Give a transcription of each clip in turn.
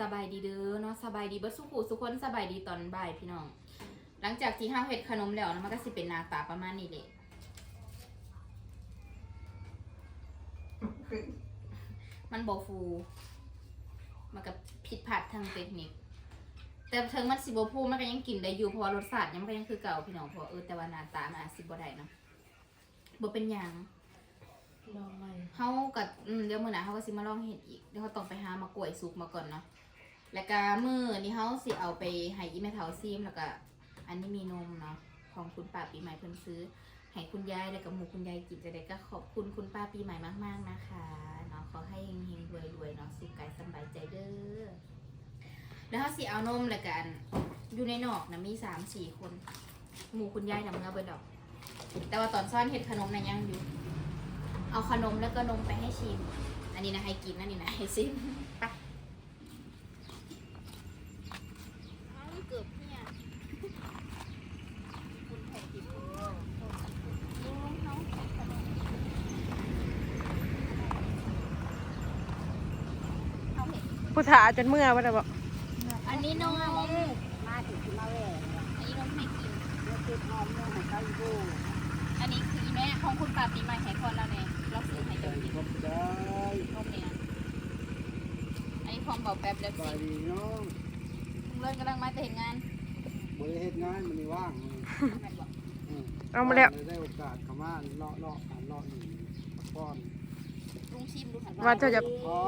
สบายดีเด้อเนาะสบายดีเบิดสุขุสุกคนสบายดีตอนบ่ายพี่น้อง หลังจากที่ห้าเฮ็ดขนมแล้วนะมันก็สิเป็นหน้าตาประมาณนี้แหละมันบ่ฟู มันก็ผิดพลาดทางเทคนิค แต่ถึงมันสิบ่ฟูมันก็ยังกินได้อยู่เพราะว่ารสชาติยังมันก็ยังคือเก่าพี่น้องเพราะเออแต่ว่าหน้าตามันอาจสิบ่ได้เนาะบ่เป็นหยังลองใหม่ เขากับอืมเดี๋ยวมื้อหน้าเขาก็สิมาลองเห็ดอีกเดี๋ยวเขาต้องไปหามากล้วยสุกมาก่อนเนาะ แล้วก็มือนี้เขาสิเอาไปให้อีแม่เฒ่าซิมแล้วก็อันนี้มีนมเนาะของคุณป้าปีใหม่เพิ่นซื้อให้คุณยายแล้วก็หมูคุณยายกินจะได้ก็ขอบคุณคุณป้าปีใหม่มาก ๆนะคะเนาะขอให้เฮงๆรวยๆเนาะสุขกายสบายใจเด้อแล้วเขาสิเอานมแล้วกันอยู่ในนอกนะมีสามสี่คนหมูคุณยายนำเงาเบิดดอก แต่ว่าตอนซ่อนเห็ดขนมนะยังอยู่ เอาขนมแล้วก็นมไปให้ชิม อันนี้นะให้กินนะนี่นะให้ซิมไปเอาเกือบเนี่ยคุณแผ่ติดคุณลุงเขาแผ่ขนมเอาเห็ด ผู้ ถาจนเมื่อว่าแต่บอกอันนี้นมมาถึงที่มาแหวนอันนี้นมให้กินเมื่อติดหอมเมื่อให้เขาอยู่ อันนี้คืออีแม่ของคุณป้าปีใหม่ให้คนเราเนี่ยเราซื้อให้เจ้ากินขอบใจนมเนี่ยอันนี้ของเบาแป๊บแล้วสบาสิยดีน้องเลิกกำลังมาแต่เห็นงานบริเฮ็ดงานมันนี่ว่างแม่นบอกเอามาแล้ว ได้โอกาสเข้ามาเลาะเลาะอ่านเลาะหนึ่งป้อนลุง ชิมดูหันว่าเจ้าจะ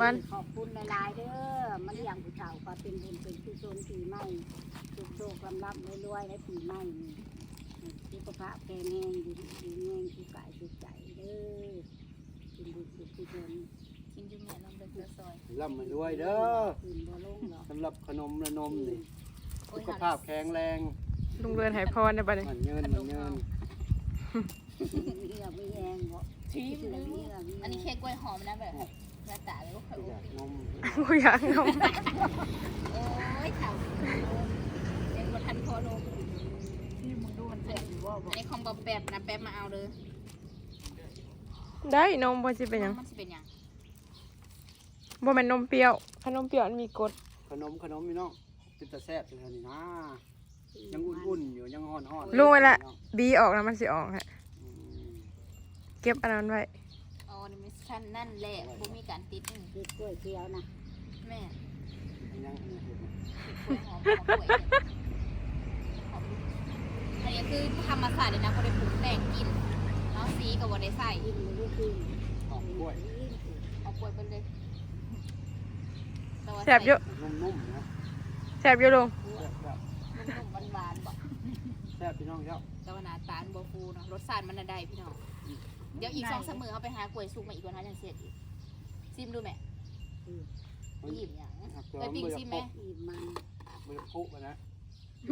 บ้าน ขอบคุณหลายๆเด้อมันเลี้ยงผู้เฒ่าก็เป็นบุญเป็นกุศลปีใหม่สุขโชคลำรับรวยๆและปีใหม่นี่สุขภาพแข็งแรงดีดีแรงสุขกายสุขใจเด้อเป็นบุญเป็นกุศลกินจุ่มเนี่ยลองเดินเกลือซอยร่ำรวยเด้อกินบ่ลงหรอกสำหรับขนมและนมนี่โอ้สุยขภาพแข็งแรงลุงเรือนหายพรในบัดนี้มันเงินมันเงินเหี้ยไม่แยงบ่ ชิมเหี้ยดูอันนี้เค้กกล้วยหอมนะแบบหน้าตาเลยว่าเคยอยากนมผู้อยากนมโอ้ยเข่าเด็กบ่ทันพอนมที่มึงดูมันแซ่บอยู่บ่าอันนี้ของบอแป๊บนะแป๊บมาเอาเลยได้นมบ่สิเป็นหยังมันสิเป็นหยังบ่แม่นนมเปรี้ยวขนมเปรี้ยวมันมีกรดขนมขนมพี่น้องเป็นตาแซ่บเป็นอันนี้นะยังอุ่นๆอยู่ยังอ่อนๆลุงเวลาบีออกแล้วมันสิออกฮะ ก็บอันนั้นไว้อ๋อนี่มิชชั่นนั่นแหละบ่มีการติดอืมคือกล้วยเขียวนะแม่ยังอันนี้เห็นไหมกล้วยหอมหอมกล้วยเนี่ยหอมอันนี้คือธรรมศาสตร์เลยนะบ่ได้ปรุงแต่งกินเนาะสีกับบ่ได้ใส่กินมันก็คือหอมกล้วยเอากล้วยไปเลยต่ว่าแซ่บเยอะนุ่มๆนะแซ่บอยู่ลุงแซ่บแบบนุ่มๆหวานๆบ่แซ่บพี่น้องเจ้าแต่ว่าหน้าตาลบ่ฟูเนาะรสชาติมันน่ะได้พี่น้อง เดี๋ยวอีกสองสามมื้อเอาไปหากล้วยสุกมาอีกวันนั้นจังเสร็จอีกซิมดูแม่มันหยิบหยังหักไปปิ้งซิมไหมอีมันเบอร์คุกอะนะ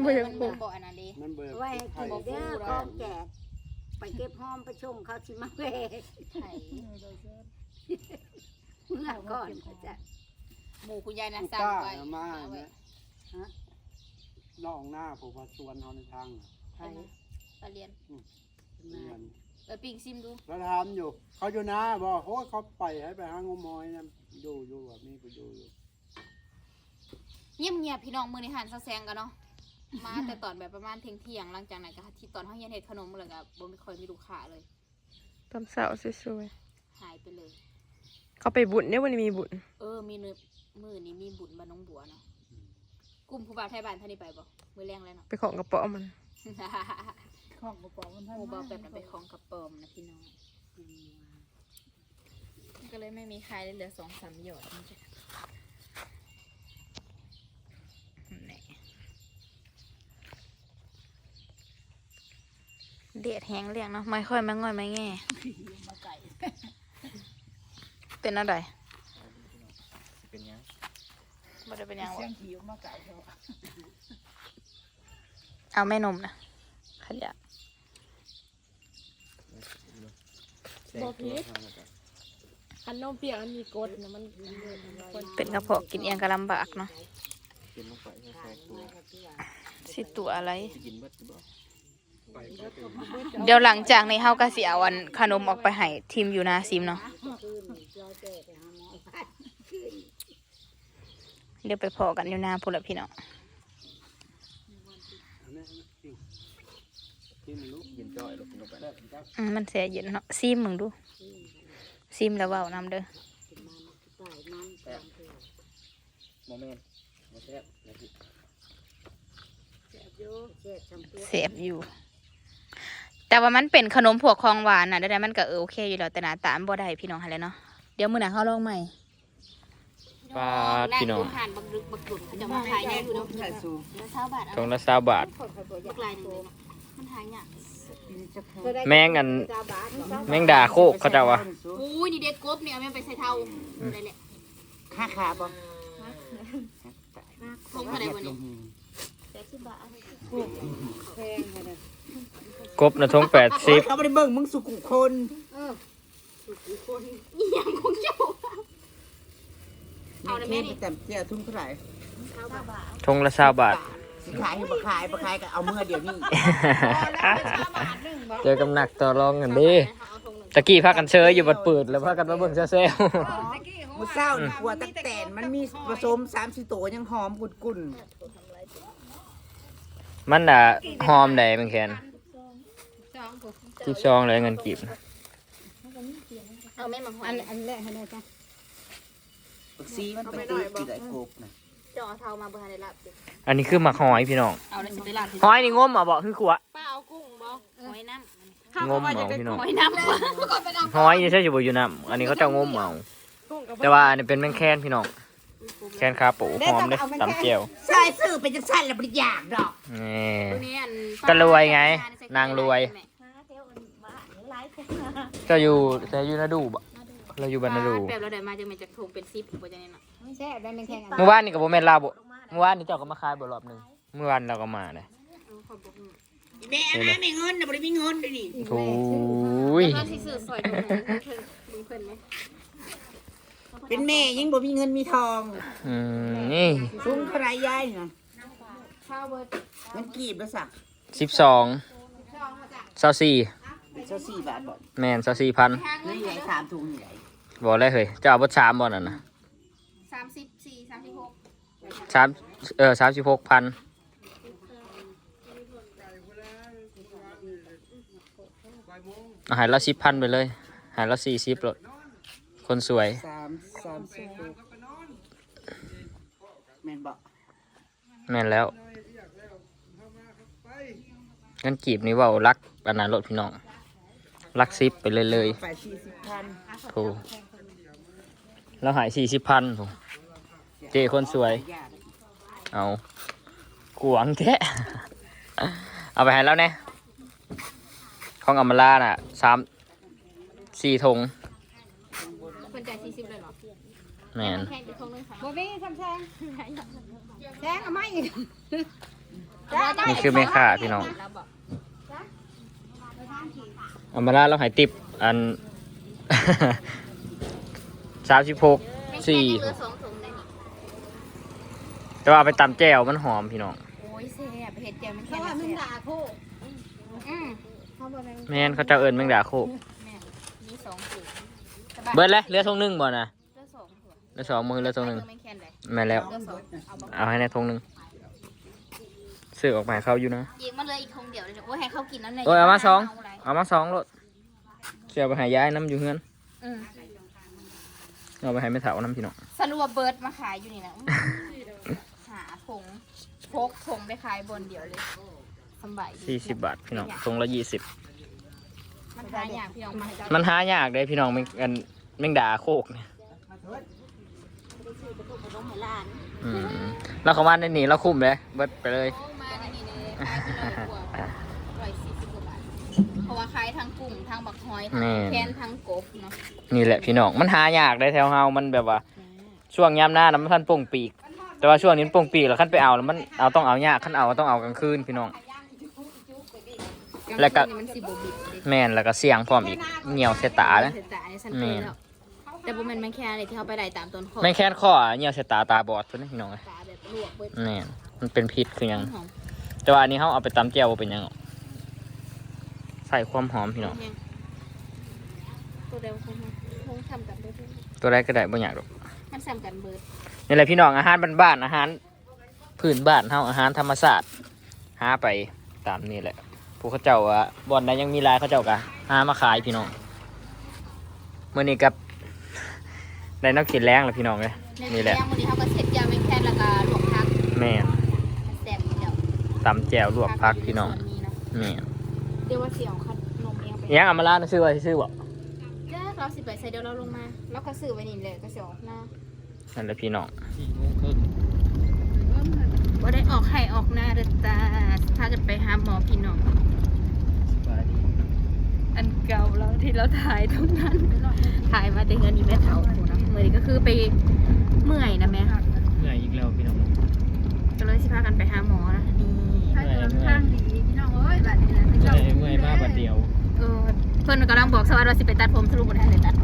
บ่อยากมันปลูมันกบ่อันนั้นเด้มันเบอร์ไว้ให้ไทกิยนเด้อของแจกไปเก็บหอมไปชมเขาสิมาแหวกไข่เมื่อก่อนเขาจะหมูคุณยายนะลูกสั่งก้าไว้เอามาเอาไว้ เนี่ยนอกหน้าผมว่าชวนเขาในทางน่ะไทไปยนะ ไปเรียน มามัน เออปิ้งซิมดูแล้วถามอยู่ เขาอยู่นะบอกโอ้ยเขาไปให้ไปหางมมอยนะอยู่อยู่แบบนี้ก็อยู่อยู่เงียบเงียบๆพี่น้องมือในหันซะแซงกันเนาะมา แต่ตอนแบบประมาณเที่ยงเที่ยงๆหลังจากนั้นก็ที่ตอนเขาเย็นเห็ดขนมเลยก็บ่มีค่อยมีลูกค้าเลย ตอนเช้าสวยหายไปเลย ๆเขาไปบุญเนี่ยวันนี้มีบุญเออมีเนื้อมือนี้มีบุญบ้านน้องบัวเนาะกลุ่มผู้บ่าวไทยบ้านท่านนี้ไปบ่มือแรงแล้วเนาะ ไปของกระเป๋ามัน ของกระป๋องมันหมูบ่าวแบบนั้นไปคลองกระเปิมนะพี่น้องก็เลยไม่มีใครเลยเหลือสองสามหยอดนี่จ้ะแหน่เดียดแห้งเรียงเนาะไม่ค่อยไม่ง่อยไม่แง่เป็นอะไรเป็นยังไม่ได้เป็นหยังเสีวะยงหิวมาไก่เขาเอาแม่นมนะขยะ บ่ผิดขนมเปรี้ยวมันมีกรดนะมันเป็นกระเพาะกินเองก็ลำบากเนาะกินลงไปแค่ตัวสิตัวอะไรจะกินเบิดบ่ไปก็เป็นเดี๋ยวหลังจากในเฮาก็สิเอาอันขนมออกไปให้ทีมอยู่นาซิมเนาะคืนรอแจกไปหาหมอไปเดี๋ยวไปพอกันอยู่หน้าพุ่นละพี่น้องที่มันลุกเย็นจ่อยลุ กลงไปได้ครับอืมมันเสียเย็นเนาะซิมมึงดูซิมแล้วเว้านำเด้อโมเมนต์มาแซ่บนะพี่เสียบอยู่ แต่ว่ามันเป็นขนมพวกของหวานน่ะได้ๆมันก็เออโอเคอยู่แล้วแต่หน้าตามันบ่ได้พี่น้องหั่นแหละเนาะเดี๋ยวมื้อหน้าเฮาลองใหม่ปลาพี่น้องผ่านบักดึกบักดุนจะมาขายได้อยู่เนาะใส่สูแล้วเช้าบาททงละสามบาทบักลายหนึงเลยเนาะมันหายาก แมงอัน แมงดาโคกเขาเจ้าวะอุ้ยนี่เด็ดกบเนี่ยเอาแม่ไปใส่เท่าได้แหละค่าขาบ่ทงเท่าไหร่บ่นี่แพงเลยกบนะทงแปดสิบเขาไม่ได้เบิ่งมึงสุขุคนอีหยังของเจ้าเอาได้ไหมนี่แต่เจ้าทุ่งเท่าไหร่ทงละสามบาทสิ ขายให้บ่ขายบ่ขายก็เอาเมื่อเดี๋ยวนี้เจอกำหนักต่อรองกันดิตะกี้พากันเชยอยู่บัดเปิดแล้วพากันมาเบิ่งเซลมื้อเช้านี่กลัวตักแตนมันมีผสม3 4ตัวยังหอมกุ่นๆมันอะหอมได้มันแคนที่ซองเลยเงินกีบเอาแม่มาหออัยนอันแรกให้ได้จ้ะบักซีมันไปตีกี่ได้กบน่ะเจ้าเอาเท่ามาบ่ทันได้รับสิอันนี้คือหมักหอยพี่น้อง เอาแล้วสิไปรับสิหอยนี่งมอะบอกคือขัวป้าเอากุ้งบ่หอยน้งมเอาพี่น้องำหอยน้ำก่อนไปน้ำหอยนี่ใช่อยู่บ่อยู่น้ำอันนี้เขาจะงมเอาแต่ว่าอันนี้เป็นแมงแคนพี่น้อง แคนคาปูหอมเด้ตำเจียวใช่ซื้อเป็นจังซั่นแล้วบ่ได้อยากดอกนี่ ตัวนี้อันก็รวยไงนางรวย เจะอยู่จะอยู่นาดูบ่เราอยู่บ้านนาดูแบบเราได้มาจังแม่นจากถุงเป็นซิปบ่จังนี่เนาะ แซ่บได้แม่งแข่งเมื่อวานนี่กับโบแมนลาบ่เมื่อวานนี่เจ้าก็มาขายบ่รอบหนึงเมื่อวานเราก็มาเลยเอาขอบคุณแม่อันนั้นไม่เงินน่ะบ่ได้มีเงินเด้นี่โอ้ยแล้วก็สิซื้อซอยตรงนี้เพิ่นมึงเพิ่นไหมเป็นแม่ยิ่งบ่มีเงินมีทองอืมนี่สูงเท่าไหรยายน่ะข้าวเบิดมันกีบแล้วสักสิบสองเศร้าสี่เจ้าสี่บาทบ่แมนเศร้าสี่พันนี่ใหญ่สามถุงใหญ่บอกเลยเฮ้ยเจ้าเอาบดสามบ่นั่นนะ สามสิบสี่สามสิบหกสามเออสามสิบหกพันเอาใหายละสิบพันไปเลยใหายละสี่สิบรถคนสวยสามสามสิบหกแม่นบ่แม่นแล้วงั้นกีบนี่เว่ารักอันนั้นรถพี่น้อง รักซิปไปเลยเลยไปสี่สิบพันๆโถ แล้วหายสี่สิบพันโถเจคนสวยยากเอากวางแท้เอาไปให้แล้วเนี่ยของอัมมาลาน่ะสามสี่ธงเพิ่นจ่ายสี่สิบเลยเหรอแมนแค่จะทงนึงค่ะบ่มีคำแซงแซงเอาไหมนี่คือแม่ค้าพี่น้องแล้วบอกอัมมาลาเราใหายติบอัน สามสิบหกสี่ เหลือสองถุงได้นี่แต่ว่าเอาไปตำแจ่วมันหอมพี่น้องโอ้ยแซ่บเห็ดเจียวมันเพแค่ราะว่านั้นมันแซ่บด่าโคอืมเขาบ่แม่งแม่นเขาจะเอิญแมงดาโคกแม่มีสองถุงเบิดเลยเหลือธงหนึ่งบ่นะเหลือสองถุงเหลือสองมือเหลือธงหนึ่งไม่แค่นเลยแม่นแล้ว เหลือสองเอาบ่เอาให้ในธงหนึ่งซื้อออกมาให้เขาอยู่นะอีกมาเลยอีกถุงเดียวเลยโอ้ยให้เขากินน้ำในโอ้ยเอามาสองเาะไรเอามาสองรถเสียไปใหายายน้ำอยู่เฮือนอืม เอาไปให้ไม่เถาน้ำพี่น้องสรุปว่าเบิร์ดมาขายอยู่นี่นะหาผงพกผงไปขายบนเดียวเลยสำบายดีสี่สิบบาทพี่น้องทงละยี่สิบมันหาอย่างพี่น้องมาให้เจ้ามันหายากเลยพี่น้องแมงอันแมงดาโคกเนี่ยอืมแล้วเขามาในนี้เราคุ้มเลยเบิดไปเลย โอ้มาในนี่เลยขายไปเลยกว่า กุ้งทั้งบักหอยทั้งนี่แคนทั้งกบเนาะนี่แหละพี่น้องมันหายากเลยแถวเฮามันแบบว่า ช่วงยามหน้านะมันทันโป่งปีก แต่ว่าช่วงนี้มันโป่งปีกแล้วขั้นไปเอาแล้วมันเอาต้องเอายากขั้นเอาต้องเอากลางคืนพี่น้อง แล้วก็างคืนนี่มันสิบบิดเลยแม่นแล้วก็เสียงพร้อมอีกเหนียวเสยตานะเสียตาในสันเคยแล้วแต่บ่แม่นแมงแค่เลยที่เขาไปได้ตามต้นคอแม่งแค่นข้อเหนียวเสยตาตาบอดตัวนี้พี่น้องเอ้ยตาแบบลวกเบิดแม่นมันเป็นพิษคือหยังหอมแต่ว่าอันนี้เขาเอาไปตำแจ่วบ่เป็นหยังหรอกใส่ความหอมพี่น้องยังตัวเดียวคงคงทำกันเบิดตัวแรกก็ได้บ่อยากหรอกมันซ้ำกันเบิดนี่แหละพี่น้องอาหารบ้านๆอาหารพื้นบ้านเฮาอาหารธรรมศาสตร์หาไปตามนี่แหละผู้เขาเจ้าว่าบอนใดยังมีหลายเขาเจ้าก็หามาขายพี่น้องเมื่อนี้กับได้นักกินแรงแล้วพี่น้องเลยนี่แหละย่างมื้อนี้เขาก็เสร็จยาไม่แค่แล้วก็ลวกผักแม่นแซ่บอยู่แล้วตำแจวลวกพักพี่น้องส่วนี้เนาะแม่น เดี๋ยวว่าเสี่ยวขนมเองไปยังอามาลานะซื้อไว้ซื้อบ่จ้าเราสิไปใส่เดี๋ยวเราลงมา แล้วก็ซื้อไว้นี่เลยก็เสียวหน้านั่นแหละพี่น้องว่าได้ออกไข่ออกหน้าเด้อจ้าพากันไปหาหมอพี่น้องอันเก่าแล้วที่เราถ่ายตรงนั้นถ่ายมาแต่เงินนี่แม่เท่าหมูนะเมื่อนี้ก็คือไปเมื่อยนะแม่เหนื่อยอีกแล้วพี่น้องก็เลยสิพากันไปหาหมอนะนี่เหนื่อยเมื่อยพี่น้องเอ้ ยบัดนี้นะเหนื่อยเมื่อยมากบัดเดียวเออเพื่อนกำลังบอกสวัสดีว่าสิไปตัดผมสรุปบ่ได้เลยตัด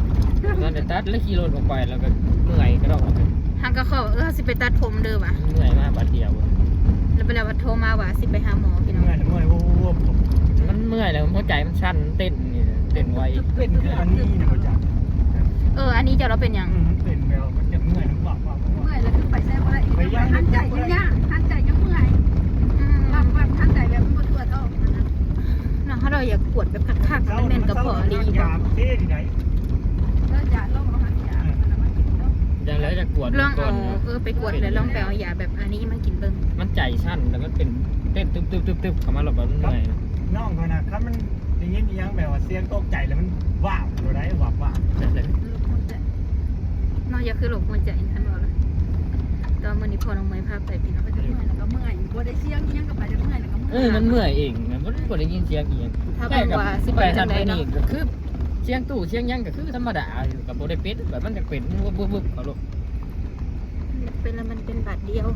ตอนเดตัดแล้วขี่รถออกไปแล้วก็เมื่อยก็ต้องออกไปทางก็เขาบอกเออสิไปตัดผมเด้อว่ะเหนื่อยมากบัดเดียวแล้วไปแล้วว่าโทรมาว่าสิไปหาหมอพี่น้องเมื่อยเมื่อยวูบวูบผมมันเมื่อยแล้วหัวใจมันสั้นเต้นนี่เต้นไวเป็นคืออันนี้เนี่ยมาจากเอออันนี้จะเราเป็นหยังอืมเป็นแบบมันจะเมื่อยมันบอกว่าเมื่อยแล้วคือไปแซ่บ่ได้อีกหันใจยังยากหันใจยังเมื่อย อืม บางวันหันใจแบบบ่ทั่วท้องนั่นนะ น้อง ถ้าเราอยากปวดแบบคักๆมันแม่นกระเพาะดีบ่ยามเท่ดีไหล้วจะลงเอาหันยามันมากินเนาะอย่างแล้วจะกวดลองก่เอานเออไปกวดแล้วลองไปเอายาแบบอันนี้มากินเบิ่งมันใจสั้นแล้วมันเป็นเต้นตึ๊บตึ๊บตึ๊บตึ๊บเข้ามาแล้วแบบนเหนื่อยน้องเขานะครับมันได้ยินอีหยังแบบว่าเสียงตกใจแล้วมันว้าวเราได้ว้าวว้าวแบบนั้นลูกคนจะนอกจากคือโรคหัวใจท่านบอกเลยตอนมื้อนี้พอน้องเมย์พาไปพี่น้องไปเมื่อยแล้วก็เมื่อยบ่ได้เสียงอีหยังก็ไปจะเมื่อยแล้วก็เอเมื่อยอมันเมื่อยเอง มันไม่ได้ยินเสียงเองถ้าเป็นว่าสิไปไปจัทังนไดไปเนาะนี่ก็คือเสียงตู้เสียงหยังก็คือธรรมดาอยู่กับโบได้เป็ดแบบมันจะเป็นวุบวุบวุบเอาลูกเป็นแล้วมันเป็นบาดเดียว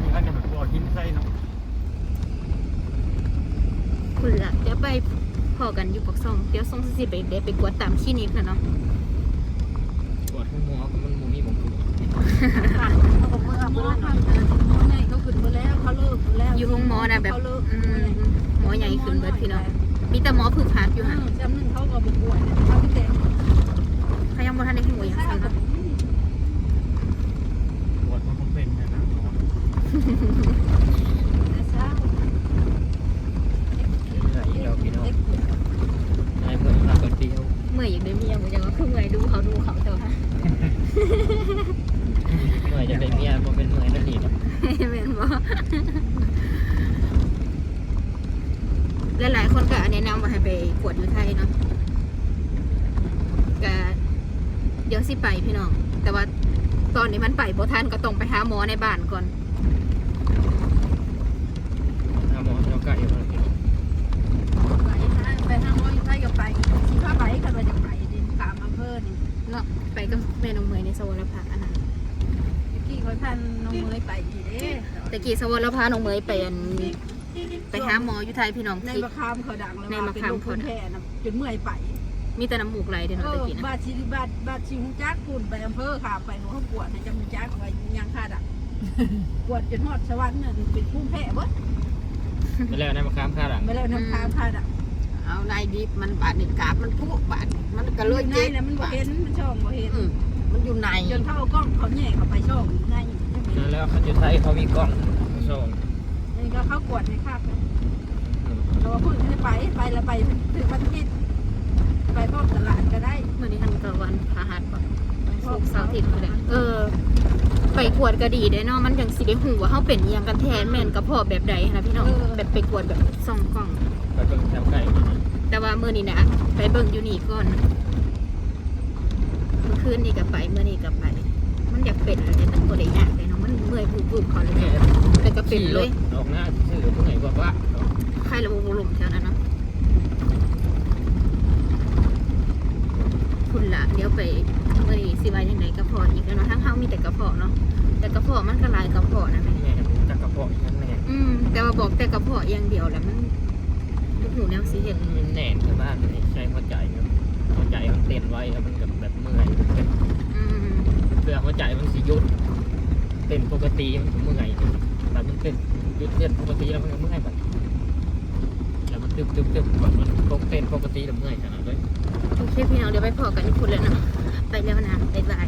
นี่ก็จะแบบปวดหินไส้เนาะ คุณละเดี๋ยวไปพอกันอยู่ปักซอง เดี๋ยว ส่งสิไปเดี๋ยวไปกวดตามคลินิกนะเนาะปวดหัวมันมูนี่ผมคือเขาก็เมื่อเมื่อเขาใหญ่เขาขึ้นมาแล้วเขาเลิกแล้วอยู่ห้องหมอนะแบบเขาเลิกอืมหมอใหญ่ขึ้นเบิดพี่น้องมีแต่หมอฝึกหัดอยู่อยู่หัห่านงจำหนึ่งเขาก็บป่วยเขาไม่เต็มเขายังบ่ทันได้หูยังใช่สั่นก็เนาะปวดมันคงเป็นนะนะ เช้า เหนื่อยอีกแล้วพี่น้องนายเมื่อยมากคนเดียว เมื่อยอย่างได้เมียบ่ยังว่าคือเมื่อย ดูเขาดูเขาแต่ว่าเมื่อยจะเป็นเมียบ่เป็นเมื่อยนั่นนี่หรอกแม่นบ่หลายๆคนก็แนะนำว่าให้ไปกวดอยู่ไทยเนาะก็เดี๋ยวสิไปพี่น้อง แต่ว่าตอนนี้มันไปบ่ทันก็ต้องไปหาหมอในบ้านก่อน หาหมอเราใกล้อยู่แล้วพี่น้อง ไปไปทางร้อยไทยก็ไปชีพาไปกันไปจะไปดินตามอำเภอนี่ เนาะไปกับแม่น้องเมยใน สวรรค์อันนั้นกี่คนพันน้องเมยไปอีเด้ตะกี้สวรรค์น้องเมยไปอันไปหาหมออยู่ไทยพี่น้องในที่มะขามเขาดังแล้วในมะขามเขาดังแพ้นะจนเมื่อยไปมีแต่น้ำมูกไหลเด้อเอเนาะตะอกี้นะบาชิบาบาชิฮุจักคุณไปอำเภอขาไปหนูเขาปวดให้จำฮุจักไว้ยังคาดักปวดจนหอดสวรรค์เนี่ยเป็นภูมิแพ้เบิดไม่แล้วนายมาค้ามค่าหลังไม่แล้วน้ำค้างคาดักเอานายดิบมันบาดนี่กาบมันพุบาดนี่มันก็เลยในเจ็บแล้วมันบ่เห็นมันช่องบ่เห็นอื มมันอยู่ในจนเขาเอากล้องเขาแย่เข้าไปช่องในนั่นแล้วเขาจะไทยเขามีกล้องโซ่นี่ก็เขากวดให้คาบเราว่าพึ่งไม่ได้ไปไปแล้วไปถึงวันที่ไปพบตลาดก็ได้มื้อนี้ทันกลางวันพาหัสบ่ไปพศุบกร์เสาร์อาทิตย์ก็ได้เออ ไปกวดก็ดีเด้อเนาะมันจังสิได้ฮู้ว่าเฮาเป็นอิหยังกันแท้แม่นกระเพาะแบบใดนะพี่น้องแบบไปกวดแบบส่องกล้องไปเบิ่งแถวใกล้แต่ว่ามื้อนี้นะไปเบิ่งอยู่นี่ก่อนเมื่อ คืนนี่ก็ไปมื้อนี้ก็ไป มันอยากเป็นอะไรแต่บ่ได้ยากเลยเนาะมันเมื่อยบุบๆเขาเลยแม่แต่ก็เป็นเลยออกหน้าซื่อผู้ไหนบอกว่าใครระบบลมแถวนั้นเนาะคุณละเดี๋ยวไปเมื่อนี้สิว่ายังไงกระเพาะอีกแล้วเนาะทั้งเฮามีแต่กระเพาะเนาะแต่กระเพาะมันก็หลายกระเพาะนะแม่แม่ตะกระเพาะนั่นแม่อืมแต่ว่าบอกแต่กระเพาะอย่างเดียวแหละมันลูกหูแนวสิเห็นมันแน่นที่บ้านมันใช้หัวใจครับหัวใจมันเต้นไว้แล้วมันแบบแบบ เมื่อยอืมเพื่อหัวใจมันสิหยุดเต้นปกติมันเมื่อยแต่มันเต้นหยุดเต้นปกติแล้วมันก็เมื่อยแบบแล้วมันตึบตึบตึบมันตกเต้นปกติแล้วเมื่อยขนาดเลยโอเคพี่น้องเดี๋ยวไปพอกันที่คุณแล้วเนาะไปแล้วนะบ๊ายบาย